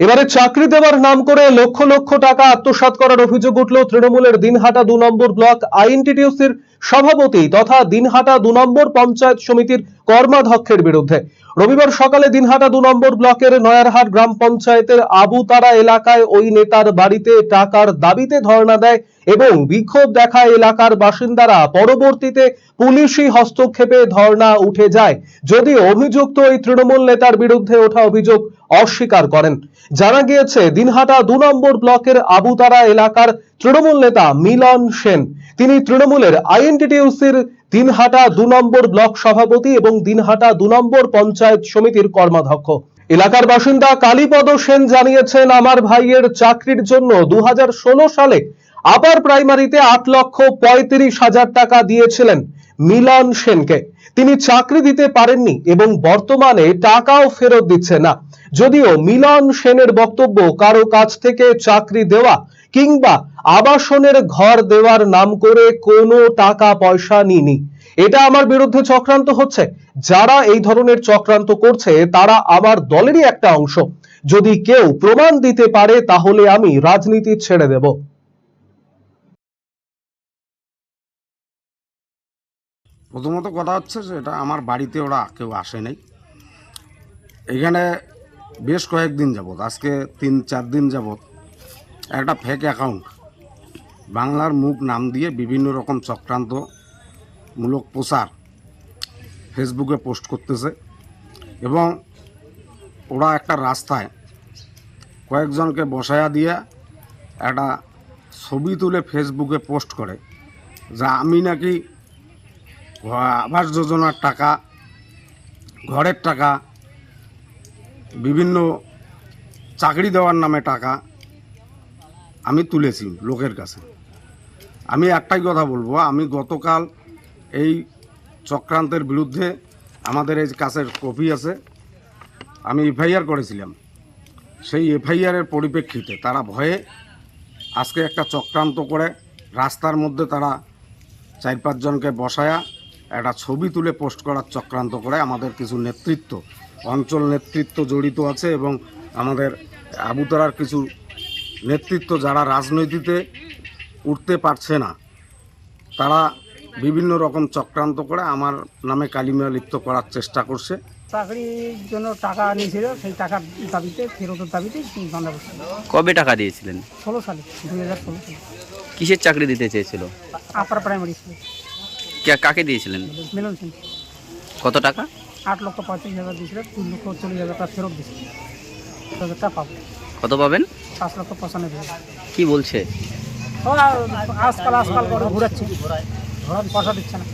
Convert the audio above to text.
এবারে চাকরি দেওয়ার নাম করে লক্ষ লক্ষ টাকা আত্মসাত করার অভিযোগ উঠল তৃণমূলের দিনহাটা দু নম্বর ব্লক আইএনটিটিউসির সভাপতি তথা দিনহাটা দু নম্বর পঞ্চায়েত সমিতির কর্মাধ্যক্ষের বিরুদ্ধে। রবিবার সকালে দিনহাটা দু নম্বর ব্লকের নয়ারহাট গ্রাম পঞ্চায়েতের আবুতারা এলাকায় ওই নেতার বাড়িতে টাকার দাবিতে ধর্ণা দেয় এবং বিক্ষোভ দেখায় এলাকার বাসিন্দারা। পরবর্তীতে পুলিশি হস্তক্ষেপে ধর্ণা উঠে যায়। যদিও অভিযুক্ত ওই তৃণমূল নেতার বিরুদ্ধে ওঠা অভিযোগ অস্বীকার করেন। জানা গিয়েছে, দিনহাটা দু নম্বর ব্লকের আবুতারা এলাকার তৃণমূল নেতা মিলন সেন। তিনি তৃণমূলের আইএনটিটিউসির দিনহাটা দু নম্বর ব্লক সভাপতি এবং দিনহাটা দু নম্বর পঞ্চায়েত সমিতির কর্মাধ্যক্ষ। এলাকার বাসিন্দা কালীপদ সেন জানিয়েছেন, আমার ভাইয়ের চাকরির জন্য দু সালে আপার প্রাইমারিতে আট লক্ষ পঁয়ত্রিশ হাজার টাকা দিয়েছিলেন মিলন সেনকে। তিনি চাকরি দিতে পারেননি এবং বর্তমানে টাকাও ফেরত দিচ্ছে না। যদিও মিলন সেনের বক্তব্য, কারও কাছ থেকে চাকরি দেওয়া কিংবা আবাসনের ঘর দেওয়ার নাম করে কোনো টাকা পয়সা নিনি এটা আমার বিরুদ্ধে চক্রান্ত হচ্ছে। যারা এই ধরনের চক্রান্ত করছে, তারা আমার দলেরই একটা অংশ। যদি কেউ প্রমাণ দিতে পারে, তাহলে আমি রাজনীতি ছেড়ে দেব। প্রথমত কথা হচ্ছে যে, এটা আমার বাড়িতে ওরা কেউ আসে নাই। এখানে বেশ কয়েকদিন যাবৎ, আজকে তিন, চার দিন যাবৎ একটা ফেক অ্যাকাউন্ট বাংলার মুখ নাম দিয়ে বিভিন্ন রকম চক্রান্তমূলক প্রচার ফেসবুকে পোস্ট করতেছে এবং ওরা একটা রাস্তায় কয়েকজনকে বসায়া দিয়ে একটা ছবি তুলে ফেসবুকে পোস্ট করে যা আমি নাকি আবাস যোজনার টাকা, ঘরের টাকা, বিভিন্ন চাকরি দেওয়ার নামে টাকা আমি তুলেছি লোকের কাছে। আমি একটাই কথা বলব, আমি গতকাল এই চক্রান্তের বিরুদ্ধে আমাদের এই কাছের কপি আছে, আমি এফআইআর করেছিলাম। সেই এফআইআরের পরিপ্রেক্ষিতে তারা ভয়ে আজকে একটা চক্রান্ত করে রাস্তার মধ্যে তারা চার পাঁচজনকে বসায়া একটা ছবি তুলে পোস্ট করার চক্রান্ত করে আমাদের কিছু নেতৃত্ব, অঞ্চল নেতৃত্ব জড়িত আছে এবং আমাদের আবুতরার কিছু নেতৃত্ব যারা রাজনীতিতে উঠতে পারছে না তারা বিভিন্ন রকম চক্রান্ত করে আমার নামে কালিমা লিপ্ত করার চেষ্টা করছে। চাকরির জন্য টাকা নিয়েছিল সেই টাকার দাবিতে ফেরতের দাবিতে কবে টাকা দিয়েছিলেন? ষোলো সালে দুই হাজার ষোলো সালে। কিসের চাকরি দিতে চেয়েছিল? আপার প্রাইমারি স্কুল কাকে দিয়েছিলেন? মিলন সিং। কত টাকা? আট লক্ষ পঁয়ত্রিশ হাজার দিয়েছিল তিন লক্ষ চল্লিশ হাজার টাকা ফেরত দিয়েছিল। হাজার টাকা পাবো। কত পাবেন? পাঁচ লক্ষ পঁচানব্বই কি বলছে? আজকাল আজকাল করে ঘুরাচ্ছে। পয়সা দিচ্ছে না।